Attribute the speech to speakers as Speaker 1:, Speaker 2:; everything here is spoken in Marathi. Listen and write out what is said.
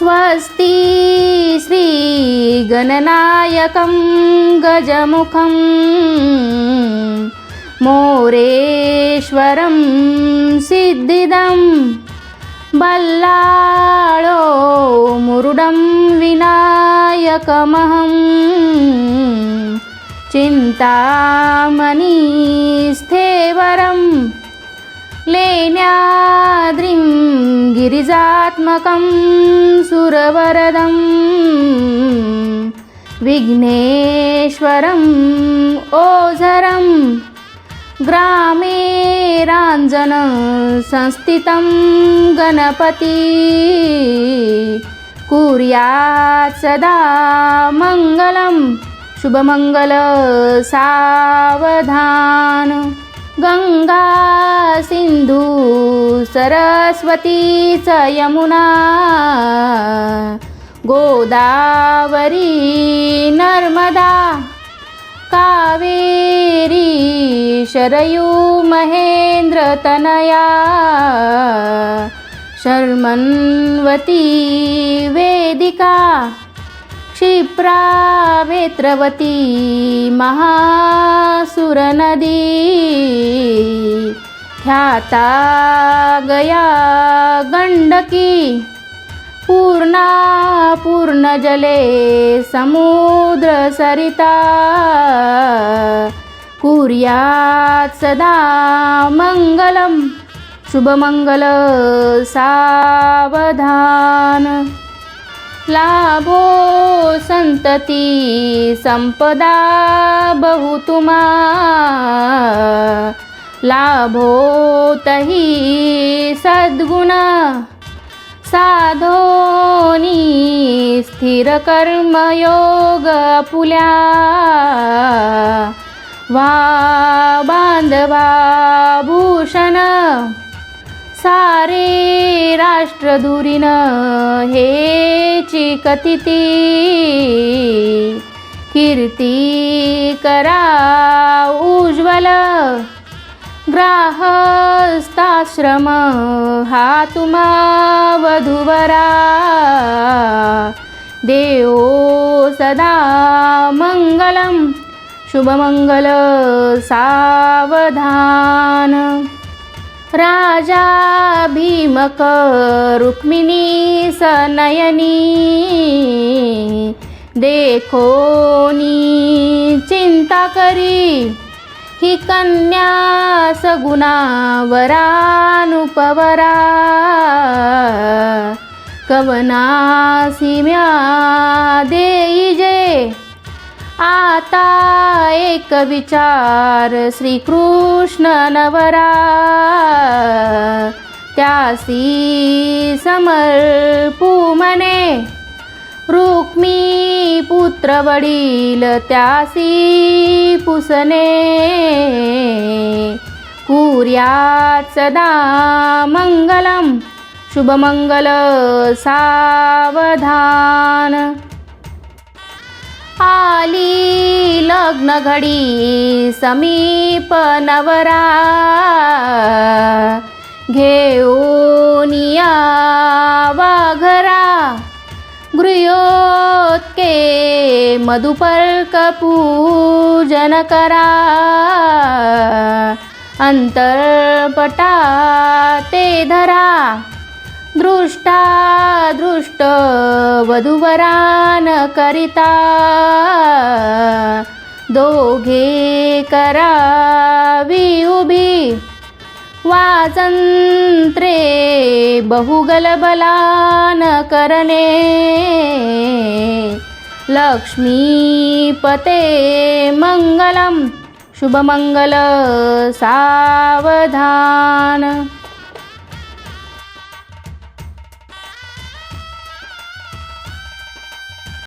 Speaker 1: स्वस्ति श्रीगणनायकं गजमुखं मोरेश्वरं सिद्धिदं बल्लाळो मुरुडं विनायकमहं चिन्तामणिस्थेवरम् गिरिजात्मकं सुरवरदं विघ्नेश्वरम् ओझरं ग्रामे राञ्जन संस्थितं गणपति कुर्यात् सदा मङ्गलं शुभमङ्गल सावधान। गंगा सिंधू सरस्वती च यमुना गोदावरी नर्मदा कावेरी शरयू महेन्द्रतनया शर्मन्वती वेदिका क्षिप्रा वेत्रवती महासुरनदी। ख्याता गया गण्डकी पूर्णा पूर्णजले समुद्रसरिता। कुर्यात् सदा मङ्गलं शुभमङ्गल सावधान। लाभो संतती संपदा बहुतुमा लाभो तही सद्गुण. साधोनी स्थिर कर्मयोग पुल्या वा बांधवा भूषण. सारे राष्ट्रधुरीन हे कथिती कीर्ती करा उज्ज्वल. ग्राहस्थाश्रम हा तुम्हा वधुवरा. देव सदा मंगलम. शुभमंगल सावधान. राजा भीमक रुक्मिणी सनयनी देखोनी चिंता करी ही कन्या सगुणा कवनासी म्या देई जे आता एक विचार श्रीकृष्ण नवरा. त्यासी समर्पू मने रुक्मी पुत्र वडील त्यासी पुसने. कुर्यात् सदा मंगलम शुभमंगल सावधान. आली लग्न घडी समीप नवरा. घेऊन यावा घरा. गृहोत्के मधुपर्क पूजन करा. अंतरपटा ते धरा. दृष्टा दृष्ट वधुवरान करिता दोघे करावी उभी वाचंत्रे बहुगलबलान करणे लक्ष्मीपते मंगलम। शुभमंगल सावधान।